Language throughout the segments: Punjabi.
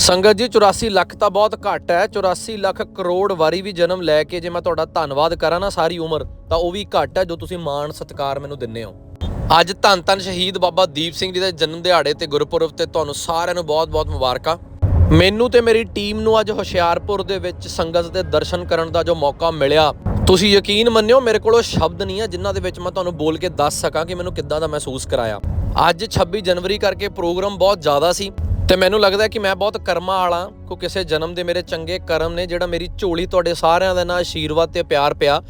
ਸੰਗਤ ਜੀ 84 ਲੱਖ ਤਾਂ ਬਹੁਤ ਘੱਟ ਹੈ। 84 ਲੱਖ ਕਰੋੜ ਵਾਰੀ ਵੀ ਜਨਮ ਲੈ ਕੇ ਜੇ ਮੈਂ ਤੁਹਾਡਾ ਧੰਨਵਾਦ ਕਰਾਂ ਨਾ ਸਾਰੀ ਉਮਰ, ਤਾਂ ਉਹ ਵੀ ਘੱਟ ਹੈ ਜੋ ਤੁਸੀਂ ਮਾਣ ਸਤਿਕਾਰ ਮੈਨੂੰ ਦਿੰਦੇ ਹੋ। ਅੱਜ ਧੰਨ ਧੰਨ ਸ਼ਹੀਦ ਬਾਬਾ ਦੀਪ ਸਿੰਘ ਜੀ ਦੇ ਜਨਮ ਦਿਹਾੜੇ ਤੇ ਗੁਰਪੁਰਬ ਤੇ ਤੁਹਾਨੂੰ ਸਾਰਿਆਂ ਨੂੰ ਬਹੁਤ-ਬਹੁਤ ਮੁਬਾਰਕਾਂ। ਮੈਨੂੰ ਤੇ ਮੇਰੀ ਟੀਮ ਨੂੰ ਅੱਜ ਹੁਸ਼ਿਆਰਪੁਰ ਦੇ ਵਿੱਚ ਸੰਗਤ ਦੇ ਦਰਸ਼ਨ ਕਰਨ ਦਾ ਜੋ ਮੌਕਾ ਮਿਲਿਆ, ਤੁਸੀਂ ਯਕੀਨ ਮੰਨਿਓ ਮੇਰੇ ਕੋਲ ਉਹ ਸ਼ਬਦ ਨਹੀਂ ਹੈ ਜਿਨ੍ਹਾਂ ਦੇ ਵਿੱਚ ਮੈਂ ਤੁਹਾਨੂੰ ਬੋਲ ਕੇ ਦੱਸ ਸਕਾਂ ਕਿ ਮੈਨੂੰ ਕਿੱਦਾਂ ਦਾ ਮਹਿਸੂਸ ਕਰਾਇਆ। ਅੱਜ 26 ਜਨਵਰੀ ਕਰਕੇ ਪ੍ਰੋਗਰਾਮ ਬਹੁਤ ਜ਼ਿਆਦਾ ਸੀ। ਤੇ ਮੈਨੂੰ ਲੱਗਦਾ ਕਿ ਮੈਂ ਬਹੁਤ ਕਰਮਾਂ ਵਾਲਾ ਕੋ ਕਿਸੇ ਜਨਮ ਦੇ ਮੇਰੇ ਚੰਗੇ ਕਰਮ ਨੇ ਜਿਹੜਾ ਮੇਰੀ ਝੋਲੀ ਤੁਹਾਡੇ ਸਾਰਿਆਂ ਦੇ ਨਾਲ ਆਸ਼ੀਰਵਾਦ ਤੇ ਪਿਆਰ ਪਿਆ।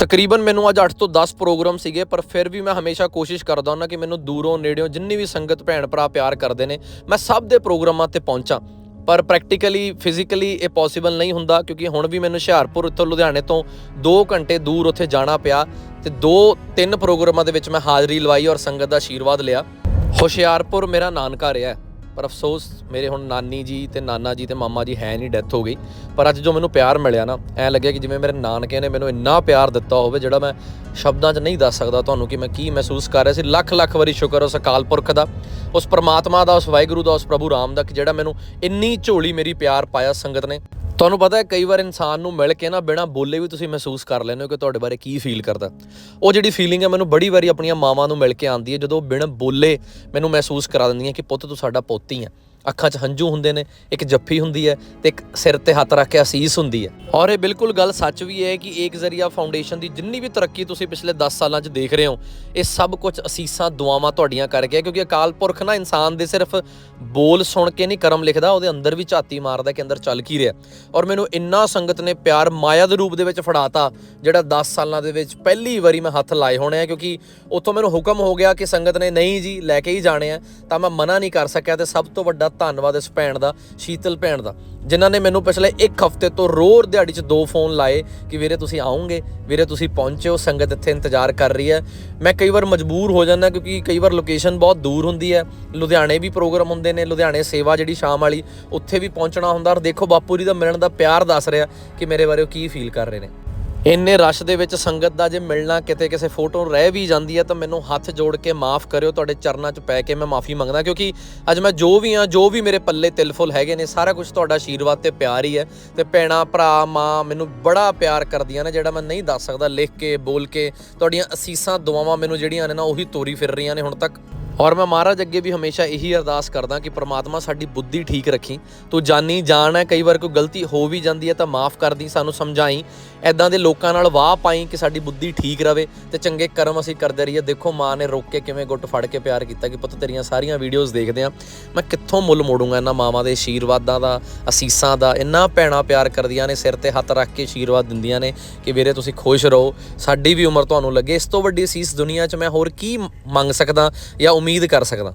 ਤਕਰੀਬਨ ਮੈਨੂੰ ਅੱਜ 8 ਤੋਂ 10 ਪ੍ਰੋਗਰਾਮ ਸੀਗੇ, ਪਰ ਫਿਰ ਵੀ ਮੈਂ ਹਮੇਸ਼ਾ ਕੋਸ਼ਿਸ਼ ਕਰਦਾ ਹੁੰਦਾ ਕਿ ਮੈਨੂੰ ਦੂਰੋਂ, ਨੇੜਿਓਂ ਜਿੰਨੀ ਵੀ ਸੰਗਤ ਭੈਣ ਭਰਾ ਪਿਆਰ ਕਰਦੇ ਨੇ, ਮੈਂ ਸਭ ਦੇ ਪ੍ਰੋਗਰਾਮਾਂ ਤੇ ਪਹੁੰਚਾਂ। ਪਰ ਪ੍ਰੈਕਟੀਕਲੀ ਫਿਜ਼ੀਕਲੀ ਇਹ ਪੋਸੀਬਲ ਨਹੀਂ ਹੁੰਦਾ, ਕਿਉਂਕਿ ਹੁਣ ਵੀ ਮੈਨੂੰ ਹੁਸ਼ਿਆਰਪੁਰ ਇੱਥੋਂ ਲੁਧਿਆਣੇ ਤੋਂ 2 ਘੰਟੇ ਦੂਰ ਉੱਥੇ ਜਾਣਾ ਪਿਆ ਤੇ 2-3 ਪ੍ਰੋਗਰਾਮਾਂ ਦੇ ਵਿੱਚ ਮੈਂ ਹਾਜ਼ਰੀ ਲਵਾਈ ਔਰ ਸੰਗਤ ਦਾ ਆਸ਼ੀਰਵਾਦ ਲਿਆ। ਹੁਸ਼ਿਆਰਪੁਰ ਮੇਰਾ ਨਾਨਕਾ ਰਿਹਾ ਪਰ ਅਫਸੋਸ, ਮੇਰੇ ਹੁਣ ਨਾਨੀ ਜੀ ਤੇ ਨਾਨਾ ਜੀ ਤੇ ਮਾਮਾ ਜੀ ਹੈ ਨਹੀਂ ਡੈਥ ਹੋ ਗਈ। ਪਰ ਅੱਜ ਜੋ ਮੈਨੂੰ ਪਿਆਰ ਮਿਲਿਆ ਨਾ, ਐ ਲੱਗਿਆ ਕਿ ਜਿਵੇਂ ਮੇਰੇ ਨਾਨਕੇ ਨੇ ਮੈਨੂੰ ਇੰਨਾ ਪਿਆਰ ਦਿੱਤਾ ਹੋਵੇ, ਜਿਹੜਾ ਮੈਂ ਸ਼ਬਦਾਂ 'ਚ ਨਹੀਂ ਦੱਸ ਸਕਦਾ ਤੁਹਾਨੂੰ ਕਿ ਮੈਂ ਕੀ ਮਹਿਸੂਸ ਕਰ ਰਿਹਾ ਸੀ। ਲੱਖ ਲੱਖ ਵਾਰੀ ਸ਼ੁਕਰ ਉਸ ਅਕਾਲ ਪੁਰਖ ਦਾ, ਉਸ ਪਰਮਾਤਮਾ ਦਾ, ਉਸ ਵਾਹਿਗੁਰੂ ਦਾ, ਉਸ ਪ੍ਰਭੂ ਰਾਮ ਦਾ, ਕਿ ਜਿਹੜਾ ਮੈਨੂੰ ਇੰਨੀ ਝੋਲੀ ਮੇਰੀ ਪਿਆਰ ਪਾਇਆ ਸੰਗਤ ਨੇ। ਤੁਹਾਨੂੰ ਪਤਾ ਹੈ, ਕਈ ਵਾਰ ਇਨਸਾਨ ਨੂੰ ਮਿਲ ਕੇ ਨਾ ਬਿਨਾਂ ਬੋਲੇ ਵੀ ਤੁਸੀਂ ਮਹਿਸੂਸ ਕਰ ਲੈਂਦੇ ਹੋ ਕਿ ਤੁਹਾਡੇ ਬਾਰੇ ਕੀ ਫੀਲ ਕਰਦਾ। ਉਹ ਜਿਹੜੀ ਫੀਲਿੰਗ ਹੈ, ਮੈਨੂੰ ਬੜੀ ਵਾਰੀ ਆਪਣੀਆਂ ਮਾਵਾਂ ਨੂੰ ਮਿਲ ਕੇ ਆਉਂਦੀ ਹੈ, ਜਦੋਂ ਉਹ ਬਿਨਾਂ ਬੋਲੇ ਮੈਨੂੰ ਮਹਿਸੂਸ ਕਰਾ ਦਿੰਦੀਆਂ ਕਿ ਪੁੱਤ ਤੂੰ ਸਾਡਾ ਪੁੱਤ ਹੀ ਹੈ। ਅੱਖਾਂ 'ਚ ਹੰਝੂ ਹੁੰਦੇ ਨੇ, ਇੱਕ ਜੱਫੀ ਹੁੰਦੀ ਹੈ ਤੇ ਇੱਕ ਸਿਰ ਤੇ ਹੱਥ ਰੱਖ ਕੇ ਅਸੀਸ ਹੁੰਦੀ ਹੈ। ਔਰ ਇਹ ਬਿਲਕੁਲ ਗੱਲ ਸੱਚ ਵੀ ਹੈ ਕਿ ਏਕ ਜ਼ਰੀਆ ਫਾਊਂਡੇਸ਼ਨ ਦੀ ਜਿੰਨੀ ਵੀ ਤਰੱਕੀ ਤੁਸੀਂ ਪਿਛਲੇ 10 ਸਾਲਾਂ 'ਚ ਦੇਖ ਰਹੇ ਹੋ, ਇਹ ਸਭ ਕੁਝ ਅਸੀਸਾਂ, ਦੁਆਵਾਂ ਤੁਹਾਡੀਆਂ ਕਰਕੇ ਕਿਉਂਕਿ ਅਕਾਲ ਪੁਰਖ ਨਾ ਇਨਸਾਨ ਦੇ ਸਿਰਫ ਬੋਲ ਸੁਣ ਕੇ ਨਹੀਂ ਕਰਮ ਲਿਖਦਾ, ਉਹਦੇ ਅੰਦਰ ਵੀ ਝਾਤੀ ਮਾਰਦਾ ਕਿ ਅੰਦਰ ਚੱਲ ਕੀ ਰਿਹਾ। ਔਰ ਮੈਨੂੰ ਇੰਨਾ ਸੰਗਤ ਨੇ ਪਿਆਰ ਮਾਇਆ ਦੇ ਰੂਪ ਦੇ ਵਿੱਚ ਫੜਾਤਾ, ਜਿਹੜਾ 10 ਸਾਲਾਂ ਦੇ ਵਿੱਚ ਪਹਿਲੀ ਵਾਰੀ ਮੈਂ ਹੱਥ ਲਾਏ ਹੋਣੇ ਆ, ਕਿਉਂਕਿ ਉੱਥੋਂ ਮੈਨੂੰ ਹੁਕਮ ਹੋ ਗਿਆ ਕਿ ਸੰਗਤ ਨੇ ਨਹੀਂ ਜੀ, ਲੈ ਕੇ ਹੀ ਜਾਣੇ ਆ, ਤਾਂ ਮੈਂ ਮਨਾ ਨਹੀਂ ਕਰ ਸਕਿਆ ਤੇ ਸਭ ਤੋਂ ਵੱਡਾ ਧੰਨਵਾਦ ਇਸ ਭੈਣ ਦਾ, ਸ਼ੀਤਲ ਭੈਣ ਦਾ, ਜਿਨ੍ਹਾਂ ਨੇ ਮੈਨੂੰ ਪਿਛਲੇ ਇੱਕ ਹਫ਼ਤੇ ਤੋਂ ਰੋਜ਼ ਦਿਹਾੜੀ 'ਚ ਦੋ ਫੋਨ ਲਾਏ ਕਿ ਵੀਰੇ ਤੁਸੀਂ ਆਓਗੇ, ਵੀਰੇ ਤੁਸੀਂ ਪਹੁੰਚਿਓ, ਸੰਗਤ ਇੱਥੇ ਇੰਤਜ਼ਾਰ ਕਰ ਰਹੀ ਹੈ। ਮੈਂ ਕਈ ਵਾਰ ਮਜਬੂਰ ਹੋ ਜਾਂਦਾ ਕਿਉਂਕਿ ਕਈ ਵਾਰ ਲੋਕੇਸ਼ਨ ਬਹੁਤ ਦੂਰ ਹੁੰਦੀ ਹੈ, ਲੁਧਿਆਣੇ ਵੀ ਪ੍ਰੋਗਰਾਮ ਹੁੰਦੇ ਨੇ, ਲੁਧਿਆਣੇ ਸੇਵਾ ਜਿਹੜੀ ਸ਼ਾਮ ਵਾਲੀ, ਉੱਥੇ ਵੀ ਪਹੁੰਚਣਾ ਹੁੰਦਾ ਔਰ ਦੇਖੋ ਬਾਪੂ ਜੀ ਦਾ ਮਿਲਣ ਦਾ ਪਿਆਰ ਦੱਸ ਰਿਹਾ ਕਿ ਮੇਰੇ ਬਾਰੇ ਉਹ ਕੀ ਫੀਲ ਕਰ ਰਹੇ ਨੇ। ਇੰਨੇ ਰਸ਼ ਦੇ ਵਿੱਚ ਸੰਗਤ ਦਾ ਜੇ ਮਿਲਣਾ, ਕਿਤੇ ਕਿਸੇ ਫੋਟੋ ਰਹਿ ਵੀ ਜਾਂਦੀ ਹੈ, ਤਾਂ ਮੈਨੂੰ ਹੱਥ ਜੋੜ ਕੇ ਮਾਫ ਕਰਿਓ, ਤੁਹਾਡੇ ਚਰਨਾਂ 'ਚ ਪੈ ਕੇ ਮੈਂ ਮਾਫੀ ਮੰਗਦਾ, ਕਿਉਂਕਿ ਅੱਜ ਮੈਂ ਜੋ ਵੀ ਆ ਜੋ ਵੀ ਮੇਰੇ ਪੱਲੇ ਤਿਲਫੁਲ ਹੈਗੇ ਨੇ, ਸਾਰਾ ਕੁਝ ਤੁਹਾਡਾ ਆਸ਼ੀਰਵਾਦ ਤੇ ਪਿਆਰ ਹੀ ਹੈ। ਤੇ ਭੈਣਾ, ਭਰਾ, ਮਾਂ ਮੈਨੂੰ ਬੜਾ ਪਿਆਰ ਕਰਦੀਆਂ ਨੇ, ਜਿਹੜਾ ਮੈਂ ਨਹੀਂ ਦੱਸ ਸਕਦਾ, ਲਿਖ ਕੇ, ਬੋਲ ਕੇ, ਤੁਹਾਡੀਆਂ ਅਸੀਸਾਂ, ਦੁਆਵਾਂ ਮੈਨੂੰ ਜਿਹੜੀਆਂ ਨੇ ਨਾ, ਉਹੀ ਤੋਰੀ ਫਿਰ ਰਹੀਆਂ ਨੇ ਹੁਣ ਤੱਕ। ਔਰ ਮੈਂ ਮਹਾਰਾਜ ਅੱਗੇ ਵੀ ਹਮੇਸ਼ਾ ਇਹੀ ਅਰਦਾਸ ਕਰਦਾ ਕਿ ਪ੍ਰਮਾਤਮਾ ਸਾਡੀ ਬੁੱਧੀ ਠੀਕ ਰੱਖੀ। ਤੂੰ ਜਾਣੀ, ਜਾਣ ਹੈ, ਕਈ ਵਾਰ ਕੋਈ ਗਲਤੀ ਹੋ ਵੀ ਜਾਂਦੀ ਹੈ ਤਾਂ ਮਾਫ ਕਰਦੀ ਸਾਨੂੰ ਸਮਝਾਈ। ਐਦਾਂ ਦੇ ਲੋਕਾਂ ਨਾਲ ਵਾਹ ਪਾਈ ਕਿ ਸਾਡੀ ਬੁੱਧੀ ਠੀਕ ਰਵੇ ਤੇ ਚੰਗੇ ਕਰਮ ਅਸੀਂ ਕਰਦੇ ਰਹੀਏ। ਦੇਖੋ ਮਾਂ ਨੇ ਰੋਕ ਕੇ ਕਿਵੇਂ ਗੁੱਟ ਫੜ ਕੇ ਪਿਆਰ ਕੀਤਾ ਕਿ ਪੁੱਤ ਤੇਰੀਆਂ ਸਾਰੀਆਂ ਵੀਡੀਓਜ਼ ਦੇਖਦੇ ਆ। ਮੈਂ ਕਿੱਥੋਂ ਮੁੱਲ ਮੋੜੂੰਗਾ ਇਹਨਾਂ ਮਾਵਾਂ ਦੇ ਆਸ਼ੀਰਵਾਦਾਂ ਦਾ, ਅਸੀਸਾਂ ਦਾ? ਇੰਨਾ ਭੈਣਾ ਪਿਆਰ ਕਰਦੀਆਂ ਨੇ, ਸਿਰ ਤੇ ਹੱਥ ਰੱਖ ਕੇ ਆਸ਼ੀਰਵਾਦ ਦਿੰਦੀਆਂ ਨੇ ਕਿ ਵੀਰੇ ਤੁਸੀਂ ਖੁਸ਼ ਰਹੋ। ਸਾਡੀ ਵੀ ਉਮਰ ਤੁਹਾਨੂੰ ਲੱਗੇ। ਇਸ ਤੋਂ ਵੱਡੀ ਅਸੀਸ ਦੁਨੀਆ 'ਚ ਮੈਂ ਹੋਰ ਕੀ ਮੰਗ ਸਕਦਾ ਜਾਂ ਉਮੀਦ ਕਰ ਸਕਦਾ।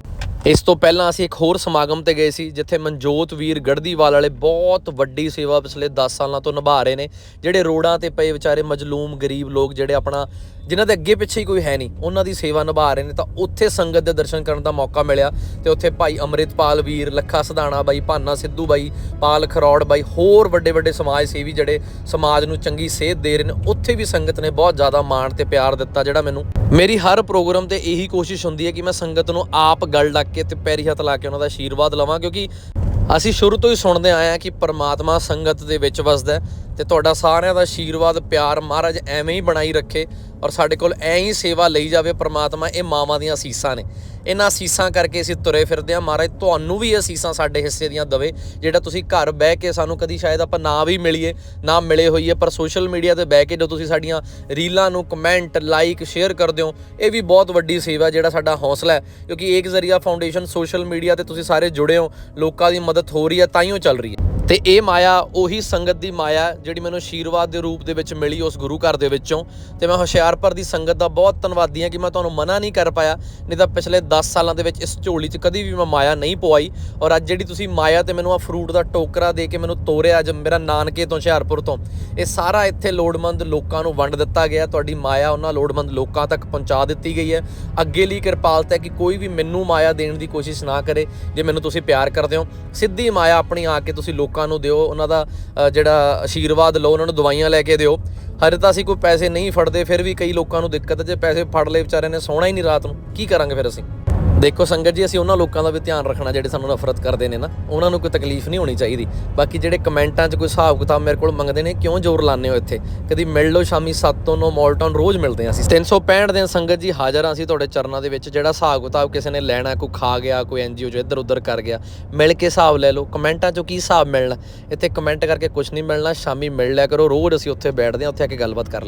ਇਸ ਤੋਂ ਪਹਿਲਾਂ ਅਸੀਂ ਇੱਕ ਹੋਰ ਸਮਾਗਮ ਤੇ ਗਏ ਸੀ, ਜਿੱਥੇ ਮਨਜੋਤ ਵੀਰ ਗੜਦੀਵਾਲ ਵਾਲੇ ਬਹੁਤ ਵੱਡੀ ਸੇਵਾ ਪਿਛਲੇ 10 ਸਾਲਾਂ ਤੋਂ ਨਿਭਾ ਰਹੇ ਨੇ, ਜਿਹੜੇ ਰੋਡਾਂ ਤੇ ਪਏ ਵਿਚਾਰੇ ਮਜਲੂਮ, ਗਰੀਬ ਲੋਕ, ਜਿਹੜੇ ਆਪਣਾ ਜਿਨ੍ਹਾਂ ਦੇ ਅੱਗੇ ਪਿੱਛੇ ਹੀ ਕੋਈ ਹੈ ਨਹੀਂ, ਉਹਨਾਂ ਦੀ ਸੇਵਾ ਨਿਭਾ ਰਹੇ ਨੇ ਤਾਂ ਉੱਥੇ ਸੰਗਤ ਦੇ ਦਰਸ਼ਨ ਕਰਨ ਦਾ ਮੌਕਾ ਮਿਲਿਆ ਤੇ ਉੱਥੇ ਭਾਈ ਅੰਮ੍ਰਿਤਪਾਲ ਵੀਰ, ਲੱਖਾ ਸਧਾਣਾ ਬਾਈ, ਭਾਨਾ ਸਿੱਧੂ ਬਾਈ, ਪਾਲ ਖਰੌੜ ਬਾਈ, ਹੋਰ ਵੱਡੇ ਵੱਡੇ ਸਮਾਜ ਸੇਵੀ ਜਿਹੜੇ ਸਮਾਜ ਨੂੰ ਚੰਗੀ ਸੇਧ ਦੇ ਰਹੇ ਨੇ, ਉੱਥੇ ਵੀ ਸੰਗਤ ਨੇ ਬਹੁਤ ਜ਼ਿਆਦਾ ਮਾਣ ਤੇ ਪਿਆਰ ਦਿੱਤਾ ਜਿਹੜਾ ਮੈਨੂੰ ਮੇਰੀ ਹਰ ਪ੍ਰੋਗਰਾਮ ਤੇ ਇਹੀ ਕੋਸ਼ਿਸ਼ ਹੁੰਦੀ ਹੈ ਕਿ ਮੈਂ ਸੰਗਤ ਨੂੰ ਆਪ ਗੱਲ ਲੱਗ ਕੇ ਤੇ ਪੈਰੀ ਹੱਥ ਲਾ ਕੇ ਉਹਨਾਂ ਦਾ ਆਸ਼ੀਰਵਾਦ ਲਵਾਂ ਕਿਉਂਕਿ ਅਸੀਂ ਸ਼ੁਰੂ ਤੋਂ ਹੀ ਸੁਣਦੇ ਆਏ ਆ ਕਿ ਪਰਮਾਤਮਾ ਸੰਗਤ ਦੇ ਵਿੱਚ ਵਸਦਾ ਹੈ ਤੇ ਤੁਹਾਡਾ ਸਾਰਿਆਂ ਦਾ ਆਸ਼ੀਰਵਾਦ, ਪਿਆਰ ਮਹਾਰਾਜ ਐਵੇਂ ਹੀ ਬਣਾਈ ਰੱਖੇ ਔਰ ਸਾਡੇ ਕੋਲ ਐਂ ਹੀ ਸੇਵਾ ਲਈ ਜਾਵੇ ਪਰਮਾਤਮਾ, ਇਹ ਮਾਵਾਂ ਦੀਆਂ ਅਸੀਸਾਂ ਨੇ। ਇਹਨਾਂ ਅਸੀਸਾਂ ਕਰਕੇ ਅਸੀਂ ਤੁਰੇ ਫਿਰਦੇ ਆ ਮਹਾਰਾਜ, ਤੁਹਾਨੂੰ ਵੀ ਇਹ ਅਸੀਸਾਂ ਸਾਡੇ ਹਿੱਸੇ ਦੀਆਂ ਦਵੇ, ਜਿਹੜਾ ਤੁਸੀਂ ਘਰ ਬਹਿ ਕੇ ਸਾਨੂੰ ਕਦੀ ਸ਼ਾਇਦ ਆਪਾਂ ਨਾ ਵੀ ਮਿਲੀਏ, ਨਾ ਮਿਲੇ ਹੋਈਏ, ਪਰ ਸੋਸ਼ਲ ਮੀਡੀਆ ਤੇ ਬਹਿ ਕੇ ਜੋ ਤੁਸੀਂ ਸਾਡੀਆਂ ਰੀਲਾਂ ਨੂੰ ਕਮੈਂਟ ਲਾਈਕ ਸ਼ੇਅਰ ਕਰਦੇ ਹੋ, ਇਹ ਵੀ ਬਹੁਤ ਵੱਡੀ ਸੇਵਾ ਜਿਹੜਾ ਸਾਡਾ ਹੌਸਲਾ ਹੈ। ਕਿਉਂਕਿ ਏਕ ਜ਼ਰੀਆ ਫਾਊਂਡੇਸ਼ਨ ਸੋਸ਼ਲ ਮੀਡੀਆ ਤੇ ਤੁਸੀਂ ਸਾਰੇ ਜੁੜੇ ਹੋ, ਲੋਕਾਂ ਦੀ ਮਦਦ ਹੋ ਰਹੀ ਹੈ ਤਾਈਓ ਚੱਲ ਰਹੀ ਹੈ। ਤੇ ਇਹ ਮਾਇਆ, ਉਹੀ ਸੰਗਤ ਦੀ ਮਾਇਆ ਜਿਹੜੀ ਮੈਨੂੰ ਆਸ਼ੀਰਵਾਦ ਦੇ ਰੂਪ ਦੇ ਵਿੱਚ ਮਿਲੀ ਉਸ ਗੁਰੂ ਘਰ ਦੇ ਵਿੱਚੋਂ। ਤੇ ਮੈਂ ਹੁਸ਼ਿਆਰਪੁਰ ਦੀ ਸੰਗਤ ਦਾ ਬਹੁਤ ਧੰਨਵਾਦੀ ਹਾਂ ਕਿ ਮੈਂ ਤੁਹਾਨੂੰ ਮਨਾ ਨਹੀਂ ਕਰ ਪਾਇਆ, ਨਹੀਂ ਤਾਂ ਪਿਛਲੇ 10 ਸਾਲਾਂ ਦੇ ਵਿੱਚ ਇਸ ਝੋਲੀ 'ਚ ਕਦੀ ਵੀ ਮੈਂ ਮਾਇਆ ਨਹੀਂ ਪਵਾਈ। ਔਰ ਅੱਜ ਜਿਹੜੀ ਤੁਸੀਂ ਮਾਇਆ ਤੇ ਮੈਨੂੰ ਆ ਫਰੂਟ ਦਾ ਟੋਕਰਾ ਦੇ ਕੇ ਮੈਨੂੰ ਤੋਰਿਆ ਅੱਜ ਮੇਰਾ ਨਾਨਕੇ ਤੋਂ ਹੁਸ਼ਿਆਰਪੁਰ ਤੋਂ, ਇਹ ਸਾਰਾ ਇੱਥੇ ਲੋੜਵੰਦ ਲੋਕਾਂ ਨੂੰ ਵੰਡ ਦਿੱਤਾ ਗਿਆ। ਤੁਹਾਡੀ ਮਾਇਆ ਉਹਨਾਂ ਲੋੜਵੰਦ ਲੋਕਾਂ ਤੱਕ ਪਹੁੰਚਾ ਦਿੱਤੀ ਗਈ ਹੈ। ਅੱਗੇ ਲਈ ਕਿਰਪਾਲਤਾ ਹੈ ਕਿ ਕੋਈ ਵੀ ਮੈਨੂੰ ਮਾਇਆ ਦੇਣ ਦੀ ਕੋਸ਼ਿਸ਼ ਨਾ ਕਰੇ, ਜੇ ਮੈਨੂੰ ਤੁਸੀਂ ਪਿਆਰ ਕਰਦੇ ਹੋ। ਸਿੱਧੀ ਮਾਇਆ ਆਪਣੀ ਆ ਕੇ ਤੁਸੀਂ ਲੋਕ ਲੋਕਾਂ ਨੂੰ ਦਿਓ, ਉਹਨਾਂ ਦਾ ਜਿਹੜਾ ਆਸ਼ੀਰਵਾਦ ਲਓ, ਉਹਨਾਂ ਨੂੰ ਦਵਾਈਆਂ ਲੈ ਕੇ ਦਿਓ। ਹਰੇ ਤਾਂ ਅਸੀਂ ਕੋਈ ਪੈਸੇ ਨਹੀਂ ਫੜਦੇ, ਫਿਰ ਵੀ ਕਈ ਲੋਕਾਂ ਨੂੰ ਦਿੱਕਤ ਹੈ, ਜੇ ਪੈਸੇ ਫੜ ਲਏ ਵਿਚਾਰਿਆਂ ਨੇ ਸੌਣਾ ਹੀ ਨਹੀਂ ਰਾਤ ਨੂੰ। ਕੀ ਕਰਾਂਗੇ ਫਿਰ ਅਸੀਂ? ਦੇਖੋ ਸੰਗਤ ਜੀ, ਅਸੀਂ ਉਹਨਾਂ ਲੋਕਾਂ ਦਾ ਵੀ ਧਿਆਨ ਰੱਖਣਾ, ਜਿਹੜੇ ਸਾਨੂੰ ਨਫ਼ਰਤ ਕਰਦੇ ਨੇ ਨਾ, ਉਹਨਾਂ ਨੂੰ ਕੋਈ ਤਕਲੀਫ ਨਹੀਂ ਹੋਣੀ ਚਾਹੀਦੀ। ਬਾਕੀ ਜਿਹੜੇ ਕਮੈਂਟਾਂ 'ਚ ਕੋਈ ਹਿਸਾਬ ਕਿਤਾਬ ਮੇਰੇ ਕੋਲ ਮੰਗਦੇ ਨੇ, ਕਿਉਂ ਜ਼ੋਰ ਲਾਉਂਦੇ ਹੋ ਇੱਥੇ? ਕਦੀ ਮਿਲ ਲਓ ਸ਼ਾਮੀ 7 ਤੋਂ 9 ਮੌਲਟਨ ਰੋਜ਼ ਮਿਲਦੇ ਹਾਂ ਅਸੀਂ। 365 ਦਿਨ ਸੰਗਤ ਜੀ, ਹਾਜ਼ਰ ਹਾਂ ਅਸੀਂ ਤੁਹਾਡੇ ਚਰਨਾਂ ਦੇ ਵਿੱਚ, ਜਿਹੜਾ ਹਿਸਾਬ ਕਿਤਾਬ ਕਿਸੇ ਨੇ ਲੈਣਾ, ਕੋਈ ਖਾ ਗਿਆ, ਕੋਈ ਐਨਜੀਓ ਜੋ ਇੱਧਰ ਉੱਧਰ ਕਰ ਗਿਆ, ਮਿਲ ਕੇ ਹਿਸਾਬ ਲੈ ਲਓ। ਕਮੈਂਟਾਂ 'ਚੋਂ ਕੀ ਹਿਸਾਬ ਮਿਲਣਾ? ਇੱਥੇ ਕਮੈਂਟ ਕਰਕੇ ਕੁਝ ਨਹੀਂ ਮਿਲਣਾ, ਸ਼ਾਮੀ ਮਿਲ ਲਿਆ ਕਰੋ, ਰੋਜ਼ ਅਸੀਂ ਉੱਥੇ ਬੈਠਦੇ ਹਾਂ, ਉੱਥੇ ਆ ਕੇ ਗੱਲਬਾਤ ਕਰ ਲਿਆ